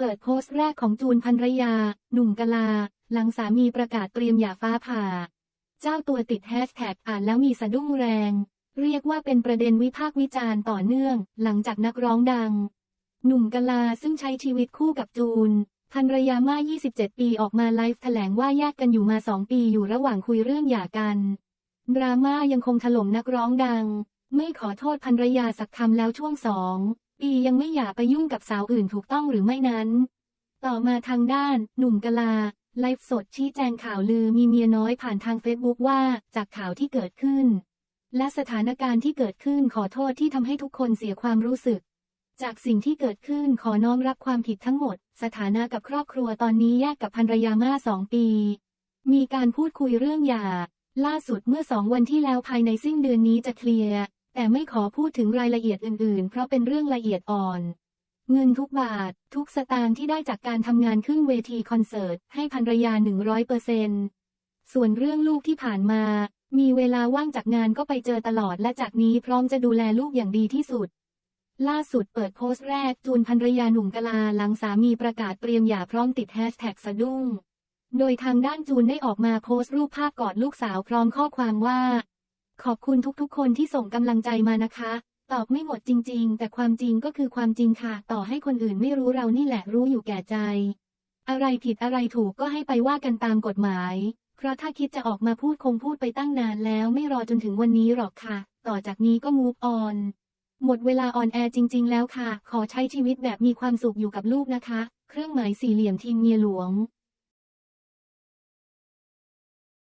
เปิดโพสต์แรกของจูนภรรยา หนุ่มกลา หลังสามีประกาศเตรียมหย่าฟ้าผ่า เจ้าตัวติดแฮชแท็กอ่านแล้วมีสะดุ้งแรง เรียกว่าเป็นประเด็นวิพากษ์วิจารณ์ต่อเนื่อง หลังจากนักร้องดัง หนุ่มกลาซึ่งใช้ชีวิตคู่กับจูนภรรยาม่า27 ปีออกมาไลฟ์แถลงว่าแยกกันอยู่มา 2 ปีอยู่ระหว่างคุยเรื่องหย่ากัน ดราม่ายังคงถล่มนักร้องดัง ไม่ขอโทษภรรยาสักคำแล้วช่วงสอง ปียังไม่อยากไปยุ่งกับสาวอื่นถูกต้องหรือไม่นั้น ต่อมาทางด้าน หนุ่มกะลา ไลฟ์สดชี้แจงข่าวลือมีเมียน้อยผ่านทางเฟซบุ๊กว่าจากข่าวที่เกิดขึ้น และสถานการณ์ที่เกิดขึ้นขอโทษที่ทำให้ทุกคนเสียความรู้สึก จากสิ่งที่เกิดขึ้นขอน้อมรับความผิดทั้งหมด สถานะกับครอบครัวตอนนี้แยกกับภรรยามาสองปี มีการพูดคุยเรื่องหย่าล่าสุดเมื่อสองวันที่แล้วภายในสิ้นเดือนนี้จะเคลียร์ แต่ไม่ขอพูดถึงรายละเอียดอื่นๆ เพราะเป็นเรื่องละเอียดอ่อน เงินทุกบาท ทุกสตางค์ที่ได้จากการทำงานขึ้นเวทีคอนเสิร์ต ให้ภรรยา 100เปอร์เซนส่วนเรื่องลูกที่ผ่านมา มีเวลาว่างจากงานก็ไปเจอตลอดและจากนี้พร้อมจะดูแลลูกอย่างดีที่สุด ล่าสุดเปิดโพสต์แรกจูนภรรยาหนุ่มกะลาหลังสามีประกาศเตรียมหย่าพร้อมติดแฮชแท็กสะดุ้ง โดยทางด้านจูนได้ออกมาโพสต์รูปภาพกอดลูกสาวพร้อมข้อความว่า ขอบคุณทุกๆ คนที่ส่งกำลังใจมานะคะ ตอบไม่หมดจริง ๆ แต่ความจริงก็คือความจริงค่ะ ต่อให้คนอื่นไม่รู้เรานี่แหละรู้อยู่แก่ใจ อะไรผิดอะไรถูกก็ให้ไปว่ากันตามกฎหมาย เพราะถ้าคิดจะออกมาพูดคงพูดไปตั้งนานแล้วไม่รอจนถึงวันนี้หรอกค่ะ ต่อจากนี้ก็มูฟออนหมดเวลาออนแอร์จริง ๆ แล้วค่ะ ขอใช้ชีวิตแบบมีความสุขอยู่กับลูกนะคะ เครื่องหมายสี่เหลี่ยมทีมเมียหลวง